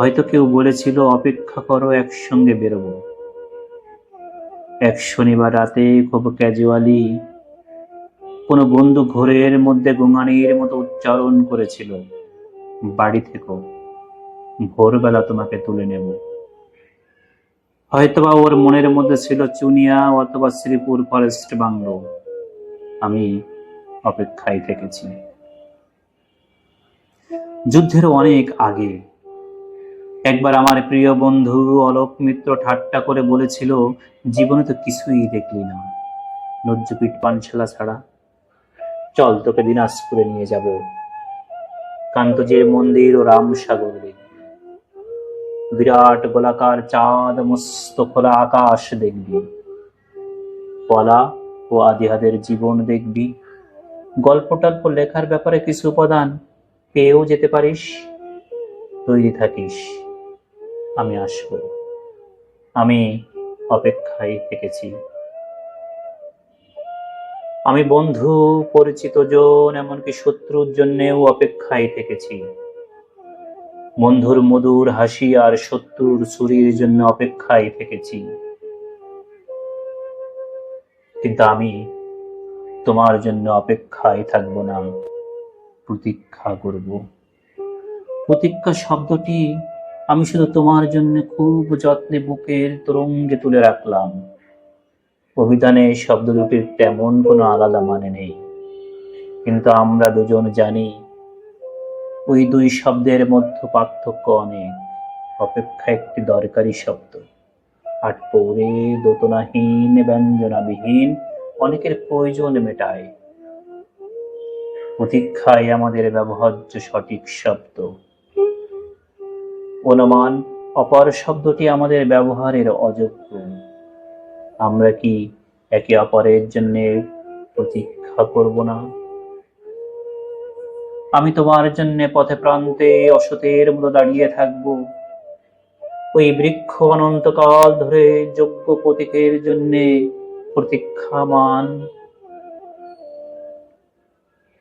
হয়তো কেউ বলেছিল, অপেক্ষা করো, একসঙ্গে বেরোবো। এক শনিবার রাতে খুব ক্যাজুয়ালি কোনো বন্ধু ঘোরের মধ্যে গোঙানির মতো উচ্চারণ করেছিল, বাড়ি থেকো, ভোরবেলা তোমাকে তুলে নেব। হয়তোবা ওর মনের মধ্যে ছিল চুনিয়া অথবা শ্রীপুর ফরেস্ট বাংলো আমি অপেক্ষায় থেকেছি। যুদ্ধের অনেক আগে একবার আমার প্রিয় বন্ধু অলোক মিত্র ঠাট্টা করে বলেছিল, জীবনে তো কিছুই দেখলি না। নজ্জুপিট পানশালা ছাড়া। চল তোকে দিনাজপুরে নিয়ে যাব। কান্তজির মন্দির ও রামসাগর বিরাট গোলাকার চাঁদ মস্ত খোলা আকাশ দেখবি। পলা ও আদিহাদের জীবন দেখবি। গল্প টল্প লেখার ব্যাপারে কিছু উপাদান পেয়েও যেতে পারিস, তৈরি থাকিস। আমি আসব। আমি অপেক্ষায় থেকেছি। আমি বন্ধু, পরিচিত জন, এমনকি শত্রুর জন্যেও অপেক্ষায় থেকেছি। বন্ধুর মধুর হাসি আর শত্রুর ছুরির জন্য অপেক্ষায় থেকেছি। কিন্তু আমি তোমার জন্য অপেক্ষায় থাকব না, প্রতীক্ষা করব। প্রতীক্ষা শব্দটি আমি শুধু তোমার জন্য খুব যত্নে বুকের তরঙ্গে তুলে রাখলাম। অভিধানে শব্দ দুটির তেমন কোনো আলাদা মানে নেই। কিন্তু আমরা দুজন জানি, ওই দুই শব্দের মধ্যে পার্থক্য অনেক। অপেক্ষা একটি দরকারি শব্দ। আর পরে দোতনাহীন, ব্যঞ্জনাবিহীন, অনেকের প্রয়োজন মেটায়। প্রতীক্ষায় আমাদের ব্যবহার্য সঠিক শব্দ। অনুমান, অপর শব্দটি আমাদের ব্যবহারের অযোগ্য। আমরা কি একে অপরের জন্য প্রতীক্ষা করব না? আমি তোমার জন্য পথে প্রান্তে অসতের মতো দাঁড়িয়ে থাকব। ওই বৃক্ষ অনন্তকাল ধরে যোগ্য প্রতীকের জন্যে প্রতীক্ষামান।